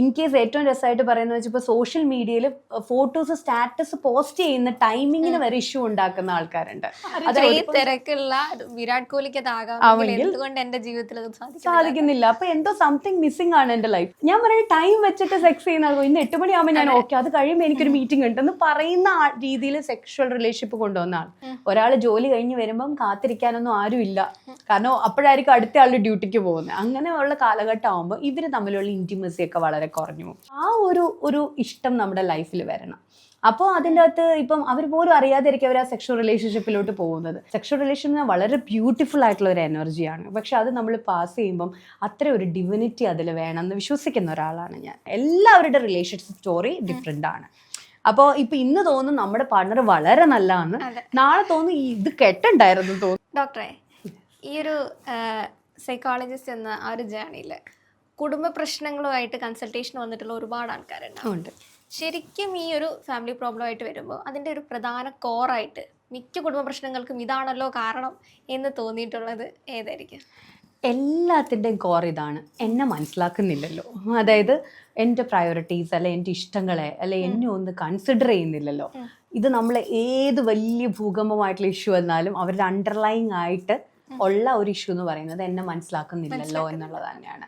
In case ഏറ്റവും രസമായിട്ട് പറയുന്നത് വെച്ചാൽ സോഷ്യൽ മീഡിയയിൽ ഫോട്ടോസ് സ്റ്റാറ്റസ് പോസ്റ്റ് ചെയ്യുന്ന ടൈമിങ്ങിന് വരെ ഇഷ്യൂ ഉണ്ടാക്കുന്ന ആൾക്കാരുണ്ട്. തിരക്കുള്ള വിരാട് കോഹ്ലിക്ക് എന്തുകൊണ്ട് എന്റെ ജീവിതത്തിൽ സാധിക്കുന്നില്ല? അപ്പൊ എന്തോ സംതിങ് മിസ്സിംഗ് ആണ് എന്റെ ലൈഫ് ഞാൻ പറയുന്നത് ടൈം വെച്ചിട്ട് സെക്സ് ചെയ്യുന്ന ആൾക്കാർ ഇന്ന് എട്ട് മണിയാകുമ്പോൾ ഞാൻ ഓക്കെ അത് കഴിയുമ്പോൾ എനിക്കൊരു മീറ്റിംഗ് ഉണ്ട്. എന്ന് പറയുന്ന രീതിയിൽ സെക്ഷൽ റിലേഷൻഷിപ്പ് കൊണ്ടുവന്ന ആൾ. ഒരാൾ ജോലി കഴിഞ്ഞ് വരുമ്പം കാത്തിരിക്കാനൊന്നും ആരും ഇല്ല കാരണം അപ്പോഴായിരിക്കും അടുത്ത ആളുടെ ഡ്യൂട്ടിക്ക് പോകുന്നത്. അങ്ങനെയുള്ള കാലഘട്ടം ആകുമ്പോൾ ഇവർ തമ്മിലുള്ള ഇന്റിമസി ഒക്കെ വളരെ കുറഞ്ഞു ആ ഒരു ഒരു ഇഷ്ടം നമ്മുടെ ലൈഫിൽ വരണം. അപ്പോൾ അതിന്റെ അകത്ത് ഇപ്പം അവർ പോലും അറിയാതിരിക്കും അവർ ആ സെക്ഷൽ റിലേഷൻഷിപ്പിലോട്ട് പോകുന്നത് സെക്ഷൽ റിലേഷൻ വളരെ ബ്യൂട്ടിഫുൾ ആയിട്ടുള്ള ഒരു എനർജിയാണ് പക്ഷെ അത് നമ്മൾ പാസ് ചെയ്യുമ്പം അത്ര ഒരു ഡിവിനിറ്റി അതിൽ വേണമെന്ന് വിശ്വസിക്കുന്ന ഒരാളാണ് ഞാൻ. എല്ലാവരുടെ റിലേഷൻഷിപ്പ് സ്റ്റോറി ഡിഫറെന്റ് ആണ്. അപ്പോൾ ഇപ്പൊ ഇന്ന് തോന്നും നമ്മുടെ പാർട്ണർ വളരെ നല്ലതാണ് നാളെ തോന്നും ഈ ഇത് കെട്ടണ്ടായിരുന്നു തോന്നും ഡോക്ടറെ ഈ ഒരു സൈക്കോളജിസ്റ്റ് എന്ന ആ ഒരു ജേണിയിൽ കുടുംബ പ്രശ്നങ്ങളുമായിട്ട് കൺസൾട്ടേഷൻ വന്നിട്ടുള്ള ഒരുപാട് ആൾക്കാരുണ്ട്. ഉണ്ട്. ശരിക്കും ഈ ഒരു ഫാമിലി പ്രോബ്ലം ആയിട്ട് വരുമ്പോൾ അതിന്റെ ഒരു പ്രധാന കോറായിട്ട് മിക്ക കുടുംബ പ്രശ്നങ്ങൾക്കും ഇതാണല്ലോ കാരണം എന്ന് തോന്നിയിട്ടുള്ളത് ഏതായിരിക്കും? എല്ലാത്തിന്റെയും കോർ ഇതാണ്. എന്നെ മനസ്സിലാക്കുന്നില്ലല്ലോ. അതായത് എന്റെ പ്രയോറിറ്റീസ് അല്ലെ എന്റെ ഇഷ്ടങ്ങളെ അല്ലെ എന്നെ ഒന്ന് കൺസിഡർ ചെയ്യുന്നില്ലല്ലോ. ഇത് നമ്മൾ ഏത് വലിയ ഭൂകമ്പമായിട്ടുള്ള ഇഷ്യൂ എന്നാലും അവരുടെ അണ്ടർലൈങ് ആയിട്ട് ഉള്ള ഒരു ഇഷ്യൂ എന്ന് പറയുന്നത് എന്നെ മനസ്സിലാക്കുന്നില്ലല്ലോ എന്നുള്ളത് തന്നെയാണ്.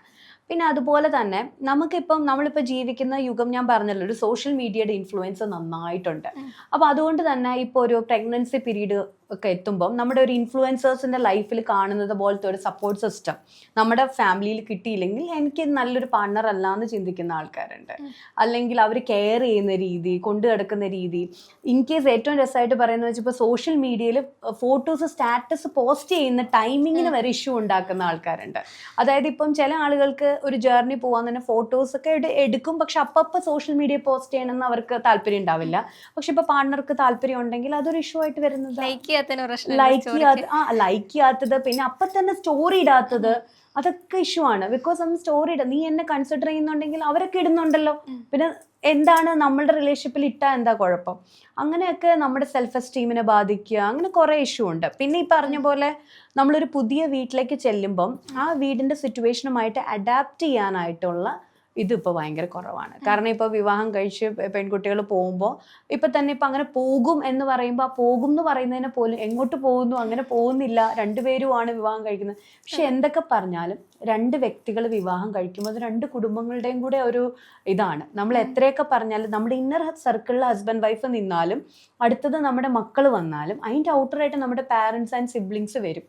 പിന്നെ അതുപോലെ തന്നെ നമുക്കിപ്പം നമ്മളിപ്പോൾ ജീവിക്കുന്ന യുഗം ഞാൻ പറഞ്ഞല്ലോ ഒരു സോഷ്യൽ മീഡിയയുടെ ഇൻഫ്ലുവൻസ് നന്നായിട്ടുണ്ട്. അപ്പോൾ അതുകൊണ്ട് തന്നെ ഇപ്പോൾ ഒരു പ്രഗ്നൻസി പീരീഡ് ഒക്കെ എത്തുമ്പം നമ്മുടെ ഒരു ഇൻഫ്ലുവൻസേഴ്സിന്റെ ലൈഫിൽ കാണുന്നത് പോലത്തെ ഒരു സപ്പോർട്ട് സിസ്റ്റം നമ്മുടെ ഫാമിലിയിൽ കിട്ടിയില്ലെങ്കിൽ എനിക്ക് നല്ലൊരു പാർട്ണർ അല്ല എന്ന് ചിന്തിക്കുന്ന ആൾക്കാരുണ്ട്. അല്ലെങ്കിൽ അവർ കെയർ ചെയ്യുന്ന രീതി കൊണ്ടു കിടക്കുന്ന രീതി. ഇൻ കേസ് ഏറ്റവും രസമായിട്ട് പറയുന്നത് വെച്ചാൽ ഇപ്പോൾ സോഷ്യൽ മീഡിയയിൽ ഫോട്ടോസ് സ്റ്റാറ്റസ് പോസ്റ്റ് ചെയ്യുന്ന ടൈമിങ്ങിന് വരെ ഇഷ്യൂ ഉണ്ടാക്കുന്ന ആൾക്കാരുണ്ട്. അതായത് ഇപ്പം ചില ആളുകൾക്ക് ഒരു ജേർണി പോകാൻ തന്നെ ഫോട്ടോസ് ഒക്കെ എടു- എടുക്കും. പക്ഷെ അപ്പം സോഷ്യൽ മീഡിയ പോസ്റ്റ് ചെയ്യണമെന്ന് അവർക്ക് താല്പര്യം ഉണ്ടാവില്ല. പക്ഷെ ഇപ്പൊ പാർട്ണർക്ക് താല്പര്യം ഉണ്ടെങ്കിൽ അതൊരു ഇഷ്യൂ ആയിട്ട് വരുന്നത്. ചെയ്യാത്തതിന് പ്രശ്നം ലൈക്ക് ചെയ്യാത്ത ആ ലൈക്ക് ചെയ്യാത്തത് പിന്നെ അപ്പൊ തന്നെ സ്റ്റോറി ഇടാത്തത് അതൊക്കെ ഇഷ്യൂ ആണ്. ബിക്കോസ് നമ്മൾ സ്റ്റോറി ഇട നീ എന്നെ കൺസിഡർ ചെയ്യുന്നുണ്ടെങ്കിൽ അവരൊക്കെ ഇടുന്നുണ്ടല്ലോ. പിന്നെ എന്താണ് നമ്മളുടെ റിലേഷൻഷിപ്പിൽ ഇട്ടാ എന്താ കുഴപ്പം? അങ്ങനെയൊക്കെ നമ്മുടെ സെൽഫ് എസ്റ്റീമിനെ ബാധിക്കുക. അങ്ങനെ കുറേ ഇഷ്യൂ ഉണ്ട്. പിന്നെ ഈ പറഞ്ഞ പോലെ നമ്മളൊരു പുതിയ വീട്ടിലേക്ക് ചെല്ലുമ്പം ആ വീടിന്റെ സിറ്റുവേഷനുമായിട്ട് അഡാപ്റ്റ് ചെയ്യാനായിട്ടുള്ള ഇതിപ്പോൾ ഭയങ്കര കുറവാണ്. കാരണം ഇപ്പോൾ വിവാഹം കഴിച്ച് പെൺകുട്ടികൾ പോകുമ്പോൾ ഇപ്പൊ തന്നെ ഇപ്പൊ അങ്ങനെ പോകും എന്ന് പറയുമ്പോൾ ആ പോകും എന്ന് പറയുന്നതിനെ പോലും എങ്ങോട്ട് പോകുന്നു അങ്ങനെ പോകുന്നില്ല രണ്ടുപേരുമാണ് വിവാഹം കഴിക്കുന്നത്. പക്ഷെ എന്തൊക്കെ പറഞ്ഞാലും രണ്ട് വ്യക്തികൾ വിവാഹം കഴിക്കുമ്പോൾ അത് രണ്ട് കുടുംബങ്ങളുടെയും കൂടെ ഒരു ഇതാണ്. നമ്മൾ എത്രയൊക്കെ പറഞ്ഞാലും നമ്മുടെ ഇന്നർ സർക്കിളിൽ ഹസ്ബൻഡ് വൈഫ് നിന്നാലും അടുത്തത് നമ്മുടെ മക്കൾ വന്നാലും അതിന്റെ ഔട്ടറായിട്ട് നമ്മുടെ പാരൻസ് ആൻഡ് സിബ്ലിങ്സ് വരും.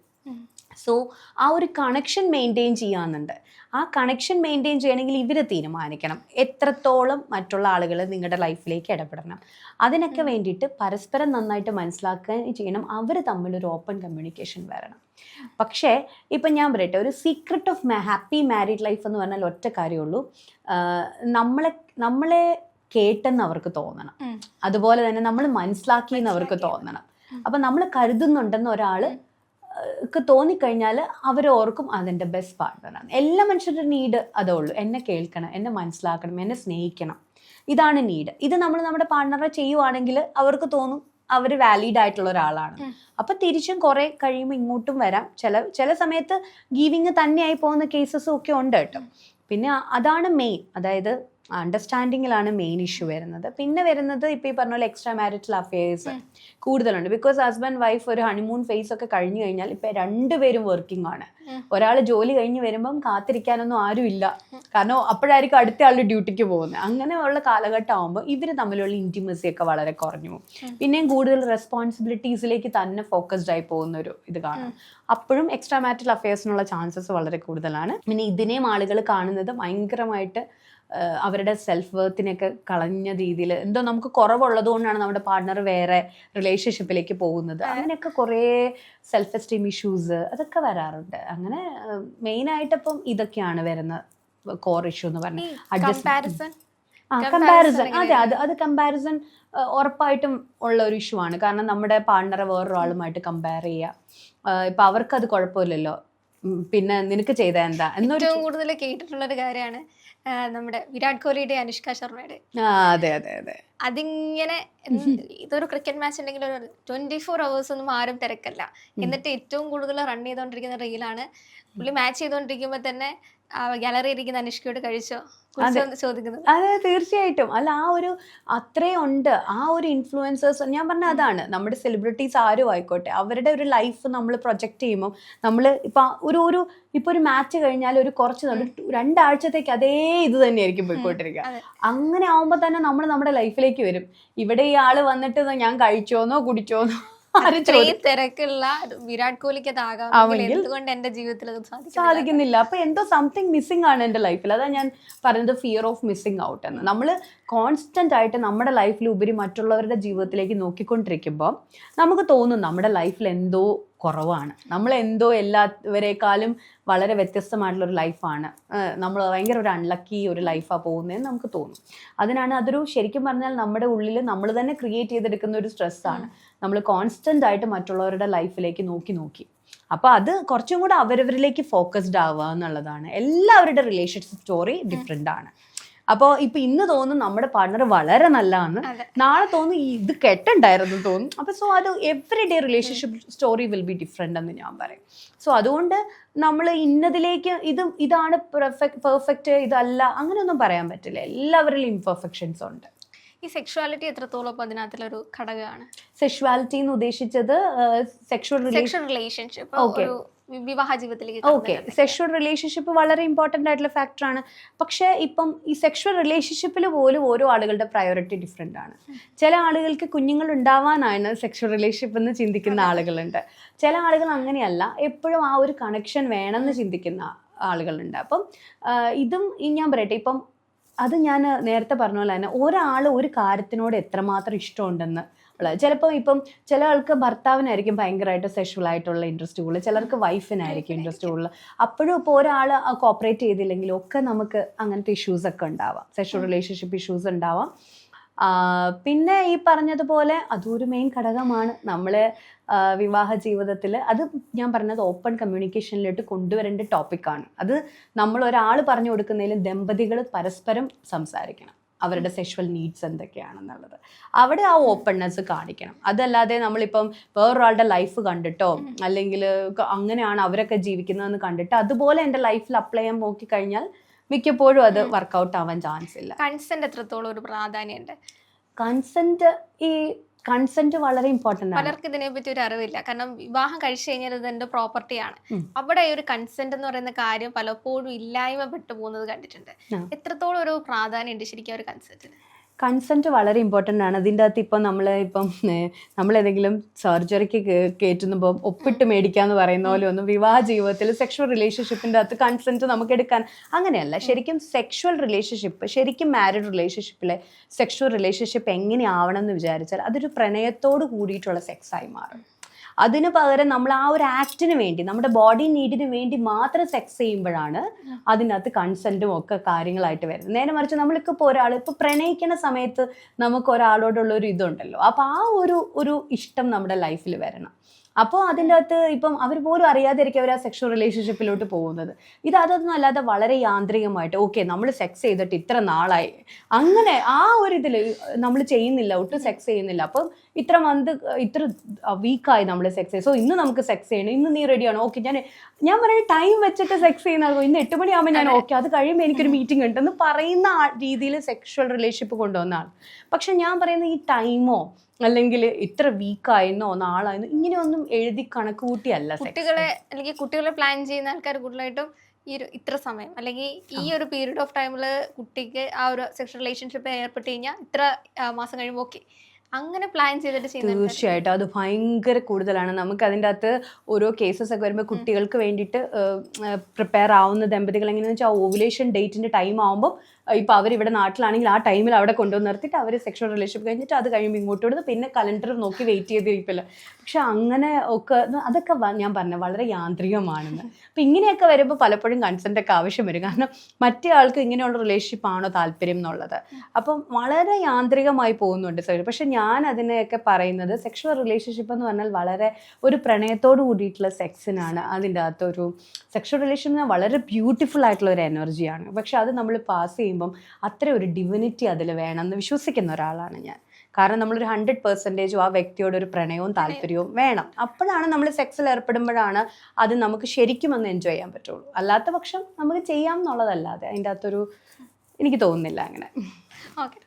സോ ആ ഒരു കണക്ഷൻ മെയിന്റെയിൻ ചെയ്യാന്നുണ്ട്. ആ കണക്ഷൻ മെയിന്റെയിൻ ചെയ്യണമെങ്കിൽ ഇവരെ തീരുമാനിക്കണം. എത്രത്തോളം മറ്റുള്ള ആളുകൾ നിങ്ങളുടെ ലൈഫിലേക്ക് ഇടപെടണം. അതിനൊക്കെ വേണ്ടിയിട്ട് പരസ്പരം നന്നായിട്ട് മനസ്സിലാക്കുകയും ചെയ്യണം. അവർ തമ്മിലൊരു ഓപ്പൺ കമ്മ്യൂണിക്കേഷൻ വരണം. പക്ഷേ ഇപ്പം ഞാൻ പറയട്ടെ ഒരു secret of happy married life എന്ന് പറഞ്ഞാൽ ഒറ്റ കാര്യമുള്ളൂ. നമ്മളെ നമ്മളെ കേട്ടെന്ന് അവർക്ക് തോന്നണം അതുപോലെ തന്നെ നമ്മൾ മനസ്സിലാക്കിയെന്ന് അവർക്ക് തോന്നണം. അപ്പം നമ്മൾ കരുതുന്നുണ്ടെന്ന് ഒരാൾ തോന്നിക്കഴിഞ്ഞാൽ അവർ ഓർക്കും അതെന്റെ ബെസ്റ്റ് പാർട്ട്ണറാണ് എല്ലാ മനുഷ്യരുടെ നീഡ് അതേ ഉള്ളൂ. എന്നെ കേൾക്കണം എന്നെ മനസ്സിലാക്കണം എന്നെ സ്നേഹിക്കണം. ഇതാണ് നീഡ് ഇത് നമ്മൾ നമ്മുടെ പാർട്ട്ണറെ ചെയ്യുവാണെങ്കിൽ അവർക്ക് തോന്നും അവർ വാലിഡ് ആയിട്ടുള്ള ഒരാളാണ്. അപ്പൊ തിരിച്ചും കുറെ കഴിയുമ്പോൾ ഇങ്ങോട്ടും വരാം. ചില ചില സമയത്ത് ഗീവിങ് തന്നെയായി പോകുന്ന കേസസും ഒക്കെ ഉണ്ട് കേട്ടോ. പിന്നെ അതാണ് മെയിൻ അതായത് അണ്ടർസ്റ്റാൻഡിങ്ങിലാണ് മെയിൻ ഇഷ്യൂ വരുന്നത്. പിന്നെ വരുന്നത് ഇപ്പം ഈ പറഞ്ഞ പോലെ എക്സ്ട്രാ മാരിറ്റൽ അഫയേഴ്സ് കൂടുതലുണ്ട്. ബിക്കോസ് ഹസ്ബൻഡ് വൈഫ് ഒരു ഹണിമൂൺ ഫേസ് ഒക്കെ കഴിഞ്ഞു കഴിഞ്ഞാൽ ഇപ്പം രണ്ടുപേരും വർക്കിംഗ് ആണ്. ഒരാൾ ജോലി കഴിഞ്ഞ് വരുമ്പം കാത്തിരിക്കാനൊന്നും ആരുമില്ല. കാരണം അപ്പോഴായിരിക്കും അടുത്ത ആളുടെ ഡ്യൂട്ടിക്ക് പോകുന്നത്. അങ്ങനെയുള്ള കാലഘട്ടം ആകുമ്പോൾ ഇവർ തമ്മിലുള്ള ഇന്റിമസി ഒക്കെ വളരെ കുറഞ്ഞു പിന്നെയും കൂടുതൽ റെസ്പോൺസിബിലിറ്റീസിലേക്ക് തന്നെ ഫോക്കസ്ഡ് ആയി പോകുന്ന ഒരു ഇത് കാണും. അപ്പോഴും എക്സ്ട്രാ മാരിറ്റൽ അഫയേഴ്സിനുള്ള ചാൻസസ് വളരെ കൂടുതലാണ്. പിന്നെ ഇതിനെയും ആളുകൾ കാണുന്നത് ഭയങ്കരമായിട്ട് അവരുടെ സെൽഫ് വർത്തിനെയൊക്കെ കളഞ്ഞ രീതിയിൽ എന്തോ നമുക്ക് കുറവുള്ളത് കൊണ്ടാണ് നമ്മുടെ പാർട്ണർ വേറെ റിലേഷൻഷിപ്പിലേക്ക് പോകുന്നത്. അങ്ങനെയൊക്കെ കുറേ സെൽഫ് എസ്റ്റീം ഇഷ്യൂസ് അതൊക്കെ വരാറുണ്ട്. അങ്ങനെ മെയിൻ ആയിട്ട് ഇപ്പം ഇതൊക്കെയാണ് വരുന്ന കോർ ഇഷ്യൂ എന്ന് പറഞ്ഞാൽ ആ കമ്പാരിസൺ അതെ അത് അത് കമ്പാരിസൺ ഉറപ്പായിട്ടും ഉള്ള ഒരു ഇഷ്യൂ ആണ്. കാരണം നമ്മുടെ പാർട്ണറെ വേറൊരാളുമായിട്ട് കമ്പയർ ചെയ്യുക. ഇപ്പം ഇപ്പൊ അവർക്ക് അത് കുഴപ്പമില്ലല്ലോ. പിന്നെ നിനക്ക് ചെയ്ത എന്താ? എന്നൊരു ഏറ്റവും കൂടുതൽ കേട്ടിട്ടുള്ള ഒരു കാര്യമാണ് നമ്മുടെ വിരാട് കോഹ്ലിയുടെ അനുഷ്ക ശർമ്മയുടെ. അതെ അതെ അതെ. അതിങ്ങനെ ഇതൊരു ക്രിക്കറ്റ് മാച്ച് ഉണ്ടെങ്കിൽ ഒരു ട്വന്റി ഫോർ അവേഴ്സ് ഒന്നും ആരും തിരക്കല്ല. എന്നിട്ട് ഏറ്റവും കൂടുതൽ റൺ ചെയ്തുകൊണ്ടിരിക്കുന്ന റീലാണ് പുള്ളി മാച്ച് ചെയ്തുകൊണ്ടിരിക്കുമ്പോൾ തന്നെ ഗാലറി ഇരിക്കുന്ന അനുഷ്കയോട് കഴിച്ചോ? ചോദിക്കുന്നത്. അതെ തീർച്ചയായിട്ടും. അല്ല ആ ഒരു അത്രയും ഉണ്ട്. ആ ഒരു ഇൻഫ്ലുവൻസേഴ്സ് ഞാൻ പറഞ്ഞ അതാണ്. നമ്മുടെ സെലിബ്രിറ്റീസ് ആരും ആയിക്കോട്ടെ അവരുടെ ഒരു ലൈഫ് നമ്മൾ പ്രൊജക്റ്റ് ചെയ്യുമ്പോൾ നമ്മൾ ഇപ്പൊ ഒരു ഒരു ഇപ്പൊ ഒരു മാച്ച് കഴിഞ്ഞാൽ ഒരു കുറച്ച് രണ്ടാഴ്ചത്തേക്ക് അതേ ഇത് തന്നെയായിരിക്കും പോയിക്കൊണ്ടിരിക്കുക. അങ്ങനെ ആവുമ്പോൾ തന്നെ നമ്മൾ നമ്മുടെ ലൈഫിലേക്ക് വരും. ഇവിടെ ഈ ആൾ വന്നിട്ട് ഞാൻ കഴിച്ചോന്നോ കുടിച്ചോന്നോ തിരക്കുള്ള വിരാട് കോഹ്ലിക്ക് എന്തുകൊണ്ട് എന്റെ ജീവിതത്തിൽ സാധിക്കുന്നില്ല? അപ്പൊ എന്തോ സംതിങ് മിസ്സിംഗ് ആണ് എന്റെ ലൈഫിൽ അതാ ഞാൻ പറയുന്നത് ഫിയർ ഓഫ് മിസ്സിംഗ് ഔട്ട് എന്ന്. നമ്മൾ കോൺസ്റ്റന്റ് ആയിട്ട് നമ്മുടെ ലൈഫിൽ ഉപരി മറ്റുള്ളവരുടെ ജീവിതത്തിലേക്ക് നോക്കിക്കൊണ്ടിരിക്കുമ്പോൾ നമുക്ക് തോന്നും നമ്മുടെ ലൈഫിൽ എന്തോ കുറവാണ്. നമ്മൾ എന്തോ എല്ലാവരേക്കാളും വളരെ വ്യത്യസ്തമായിട്ടുള്ള ഒരു ലൈഫാണ് നമ്മൾ ഭയങ്കര ഒരു അൺലക്കി ഒരു ലൈഫാണ് പോകുന്നതെന്ന് നമുക്ക് തോന്നും. അതിനാണ് അതൊരു ശരിക്കും പറഞ്ഞാൽ നമ്മുടെ ഉള്ളിൽ നമ്മൾ തന്നെ ക്രിയേറ്റ് ചെയ്തെടുക്കുന്ന ഒരു സ്ട്രെസ്സാണ് നമ്മൾ കോൺസ്റ്റന്റ് ആയിട്ട് മറ്റുള്ളവരുടെ ലൈഫിലേക്ക് നോക്കി നോക്കി. അപ്പോൾ അത് കുറച്ചും കൂടെ അവരവരിലേക്ക് ഫോക്കസ്ഡ് ആവുക എന്നുള്ളതാണ്. എല്ലാവരുടെ റിലേഷൻഷിപ്പ് സ്റ്റോറി ഡിഫറെന്റ് ആണ്. അപ്പോൾ ഇപ്പൊ ഇന്ന് തോന്നും നമ്മുടെ പാർട്ണർ വളരെ നല്ലതാണ് നാളെ തോന്നും ഇത് കെട്ടുണ്ടായിരുന്നു തോന്നും അപ്പൊ സോ അത് every day relationship story will be different എന്ന് ഞാൻ പറയും. സോ അതുകൊണ്ട് നമ്മൾ ഇന്നതിലേക്ക് ഇത് ഇതാണ് പെർഫെക്റ്റ് ഇതല്ല അങ്ങനെയൊന്നും പറയാൻ പറ്റില്ല. എല്ലാവരിലും ഇംപെർഫെക്ഷൻസ് ഉണ്ട്. ഈ സെക്ഷുവാലിറ്റി എത്രത്തോളം അപ്പൊ അതിനകത്തുള്ളൊരു ഘടകമാണ്? സെക്ഷുവാലിറ്റി എന്ന് ഉദ്ദേശിച്ചത് സെക്ഷുവൽ സെക്ഷൽ റിലേഷൻഷിപ്പ് Okay. വിവാഹ ജീവിതത്തിലേക്ക് ഓക്കെ സെക്ഷൽ റിലേഷൻഷിപ്പ് വളരെ ഇമ്പോർട്ടന്റ് ആയിട്ടുള്ള ഫാക്ടറാണ് പക്ഷേ ഇപ്പം ഈ സെക്ഷൽ റിലേഷൻഷിപ്പിൽ പോലും ഓരോ ആളുകളുടെ പ്രയോറിറ്റി ഡിഫറെന്റ് ആണ്. ചില ആളുകൾക്ക് കുഞ്ഞുങ്ങൾ ഉണ്ടാവാനാണ് സെക്ഷൽ റിലേഷൻഷിപ്പ് എന്ന് ചിന്തിക്കുന്ന ആളുകളുണ്ട്. ചില ആളുകൾ അങ്ങനെയല്ല. എപ്പോഴും ആ ഒരു കണക്ഷൻ വേണമെന്ന് ചിന്തിക്കുന്ന ആളുകളുണ്ട്. അപ്പം ഇതും ഈ ഞാൻ പറയട്ടെ. ഇപ്പം അത് ഞാൻ നേരത്തെ പറഞ്ഞ പോലെ തന്നെ ഒരാൾ ഒരു കാര്യത്തിനോട് എത്രമാത്രം ഇഷ്ടമുണ്ടെന്ന് ഉള്ളത് ചിലപ്പോൾ ഇപ്പം ചില ആൾക്ക് ഭർത്താവിനായിരിക്കും ഭയങ്കരമായിട്ട് സെക്ഷുവൽ ആയിട്ടുള്ള ഇൻട്രസ്റ്റ് കൂടുതൽ ചിലർക്ക് വൈഫിനായിരിക്കും ഇൻട്രസ്റ്റ് കൂടുതൽ. അപ്പോഴും ഇപ്പോൾ ഒരാൾ കോപ്പറേറ്റ് ചെയ്തില്ലെങ്കിൽ ഒക്കെ നമുക്ക് അങ്ങനത്തെ ഇഷ്യൂസ് ഒക്കെ ഉണ്ടാവാം. സെക്ഷൽ റിലേഷൻഷിപ്പ് ഇഷ്യൂസ് ഉണ്ടാവാം. പിന്നെ ഈ പറഞ്ഞതുപോലെ അതും ഒരു മെയിൻ ഘടകമാണ്. നമ്മൾ വിവാഹ ജീവിതത്തിൽ അത് ഞാൻ പറഞ്ഞത് ഓപ്പൺ കമ്മ്യൂണിക്കേഷനിലോട്ട് കൊണ്ടുവരേണ്ട ടോപ്പിക്കാണ് അത് നമ്മൾ ഒരാൾ പറഞ്ഞു കൊടുക്കുന്നതിലും ദമ്പതികൾ പരസ്പരം സംസാരിക്കണം. അവരുടെ സെക്ഷൽ നീഡ്സ് എന്തൊക്കെയാണെന്നുള്ളത്. അവിടെ ആ ഓപ്പൺനെസ് കാണിക്കണം. അതല്ലാതെ നമ്മളിപ്പം വേറൊരാളുടെ ലൈഫ് കണ്ടിട്ടോ അല്ലെങ്കിൽ അങ്ങനെയാണ് അവരൊക്കെ ജീവിക്കുന്നതെന്ന് കണ്ടിട്ട് അതുപോലെ എന്റെ ലൈഫിൽ അപ്ലൈ ചെയ്യാൻ നോക്കിക്കഴിഞ്ഞാൽ മിക്കപ്പോഴും അത് വർക്കൗട്ട് ആവാൻ ചാൻസ് ഇല്ല. കൺസെന്റ് എത്രത്തോളം ഒരു പ്രാധാന്യമുണ്ട്? കൺസെന്റ് ഈ കൺസെന്റ് വളരെ ഇമ്പോർട്ടന്റ് ആണ്. പലർക്കും ഇതിനെപ്പറ്റി ഒരു അറിവില്ല. കാരണം വിവാഹം കഴിച്ചു കഴിഞ്ഞാൽ ഇത് എന്റെ പ്രോപ്പർട്ടിയാണ്. അവിടെ ഒരു കൺസെന്റ് എന്ന് പറയുന്ന കാര്യം പലപ്പോഴും ഇല്ലായ്മ പെട്ടു പോകുന്നത് കണ്ടിട്ടുണ്ട്. എത്രത്തോളം ഒരു പ്രാധാന്യം ഉണ്ട് ശരിക്കും ആ ഒരു കൺസെന്റിന് കൺസെന്റ് വളരെ ഇമ്പോർട്ടന്റ് ആണ്. അതിന്റെ അകത്ത് ഇപ്പം നമ്മൾ ഇപ്പം നമ്മളേതെങ്കിലും സർജറിക്ക് കയറ്റുമ്പോൾ ഒപ്പിട്ട് മേടിക്കാന്ന് പറയുന്ന പോലെ ഒന്നും വിവാഹ ജീവിതത്തിൽ സെക്ഷൽ റിലേഷൻഷിപ്പിന്റെ അകത്ത് കൺസെന്റ് നമുക്ക് എടുക്കാൻ അങ്ങനെയല്ല. ശരിക്കും സെക്ഷൽ റിലേഷൻഷിപ്പ് ശരിക്കും മാരിഡ് റിലേഷൻഷിപ്പിലെ സെക്ഷൽ റിലേഷൻഷിപ്പ് എങ്ങനെയാവണം എന്ന് വിചാരിച്ചാൽ അതൊരു പ്രണയത്തോട് കൂടിയിട്ടുള്ള സെക്സായി മാറും. അതിന് പകരം നമ്മൾ ആ ഒരു ആക്ടിന് വേണ്ടി നമ്മുടെ ബോഡി നീഡിന് വേണ്ടി മാത്രം സെക്സ് ചെയ്യുമ്പോഴാണ് അതിനകത്ത് കൺസെന്റും ഒക്കെ കാര്യങ്ങളായിട്ട് വരുന്നത്. നേരെ മറിച്ച് നമ്മൾക്ക് ഇപ്പോൾ ഒരാൾ ഇപ്പോൾ പ്രണയിക്കുന്ന സമയത്ത് നമുക്ക് ഒരാളോടുള്ള ഒരു ഇതുണ്ടല്ലോ. അപ്പോൾ ആ ഒരു ഒരു ഇഷ്ടം നമ്മുടെ ലൈഫിൽ വരണം. അപ്പോൾ അതിന്റെ അകത്ത് ഇപ്പം അവർ പോലും അറിയാതിരിക്കും അവർ ആ സെക്ഷൽ റിലേഷൻഷിപ്പിലോട്ട് പോകുന്നത്. ഇത് അതൊന്നും അല്ലാതെ വളരെ യാന്ത്രികമായിട്ട് ഓക്കെ നമ്മൾ സെക്സ് ചെയ്തിട്ട് ഇത്ര നാളായി. അങ്ങനെ ആ ഒരു ഇതിൽ നമ്മൾ ചെയ്യുന്നില്ല ഒട്ടും സെക്സ് ചെയ്യുന്നില്ല. അപ്പം ഇത്ര മന്ത് ഇത്ര വീക്കായി നമ്മൾ സെക്സ് ചെയ്യും സോ ഇന്ന് നമുക്ക് സെക്സ് ചെയ്യണം. ഇന്ന് നീ റെഡിയാണോ ഓക്കെ ഞാൻ ഞാൻ പറയുന്നത് ടൈം വെച്ചിട്ട് സെക്സ് ചെയ്യുന്ന ഇന്ന് എട്ട് മണിയാകുമ്പോൾ ഞാൻ ഓക്കെ അത് കഴിയുമ്പോൾ എനിക്കൊരു മീറ്റിംഗ് ഉണ്ടെന്ന് പറയുന്ന രീതിയിൽ സെക്ഷൽ റിലേഷൻഷിപ്പ് കൊണ്ടുവന്ന ആൾ പക്ഷെ ഞാൻ പറയുന്ന ഈ ടൈമോ അല്ലെങ്കിൽ ഇത്ര വീക്കായെന്നോ നാളായെന്നോ ഇങ്ങനെയൊന്നും എഴുതി കണക്ക് കൂട്ടിയല്ല കുട്ടികളെ അല്ലെങ്കിൽ കുട്ടികളെ പ്ലാൻ ചെയ്യുന്ന ആൾക്കാർ കൂടുതലായിട്ടും ഈ ഒരു ഇത്ര സമയം അല്ലെങ്കിൽ ഈ ഒരു പീരീഡ് ഓഫ് ടൈമിൽ കുട്ടിക്ക് ആ ഒരു സെക്ഷൽ റിലേഷൻഷിപ്പ് ഏർപ്പെട്ട് കഴിഞ്ഞാൽ ഇത്ര മാസം കഴിയുമ്പോൾ ഓക്കെ അങ്ങനെ പ്ലാൻ ചെയ്തിട്ട് തീർച്ചയായിട്ടും. അത് ഭയങ്കര കൂടുതലാണ്. നമുക്ക് അതിന്റെ അകത്ത് ഓരോ കേസസ് ഒക്കെ വരുമ്പോൾ കുട്ടികൾക്ക് വേണ്ടിയിട്ട് പ്രിപ്പയർ ആവുന്ന ദമ്പതികൾ എങ്ങനെയാണെന്ന് വെച്ചാൽ ഓവുലേഷൻ ഡേറ്റിന്റെ ടൈം ആകുമ്പോൾ ഇപ്പോൾ അവരിവിടെ നാട്ടിലാണെങ്കിൽ ആ ടൈമിൽ അവിടെ കൊണ്ടുവന്ന് നിർത്തിയിട്ട് അവർ സെക്ഷൽ റിലേഷൻഷിപ്പ് കഴിഞ്ഞിട്ട് അത് കഴിയുമ്പോൾ ഇങ്ങോട്ട് വിടുന്നു. പിന്നെ കലണ്ടർ നോക്കി വെയിറ്റ് ചെയ്തിരിക്കില്ല പക്ഷെ അങ്ങനെ ഒക്കെ അതൊക്കെ ഞാൻ പറഞ്ഞ വളരെ യാന്ത്രികമാണെന്ന്. അപ്പം ഇങ്ങനെയൊക്കെ വരുമ്പോൾ പലപ്പോഴും കൺസെന്റ് ഒക്കെ ആവശ്യം വരും. കാരണം മറ്റേ ആൾക്ക് ഇങ്ങനെയുള്ള റിലേഷൻഷിപ്പ് ആണോ താല്പര്യം എന്നുള്ളത്. അപ്പം വളരെ യാന്ത്രികമായി പോകുന്നുണ്ട് സൈഡ് പക്ഷെ ഞാൻ അതിനെയൊക്കെ പറയുന്നത് സെക്ഷൽ റിലേഷൻഷിപ്പ് എന്ന് പറഞ്ഞാൽ വളരെ ഒരു പ്രണയത്തോട് കൂടിയിട്ടുള്ള സെക്സിനാണ് അതിന്റെ അകത്തൊരു സെക്ഷൽ റിലേഷൻ വളരെ ബ്യൂട്ടിഫുൾ ആയിട്ടുള്ള ഒരു എനർജിയാണ് പക്ഷെ അത് നമ്മൾ പാസ് ചെയ്യുമ്പം അത്ര ഒരു ഡിവിനിറ്റി അതിൽ വേണമെന്ന് വിശ്വസിക്കുന്ന ഒരാളാണ് ഞാൻ. കാരണം നമ്മളൊരു ഹൺഡ്രഡ് പെർസെന്റേജും ആ വ്യക്തിയോട് ഒരു പ്രണയവും താല്പര്യവും വേണം. അപ്പോഴാണ് നമ്മൾ സെക്സിൽ ഏർപ്പെടുമ്പോഴാണ് അത് നമുക്ക് ശരിക്കും ഒന്ന് എൻജോയ് ചെയ്യാൻ പറ്റുള്ളൂ. അല്ലാത്ത പക്ഷം നമുക്ക് ചെയ്യാം എന്നുള്ളതല്ലാതെ അതിന്റെ അകത്തൊരു എനിക്ക് തോന്നുന്നില്ല അങ്ങനെ. ഓക്കെ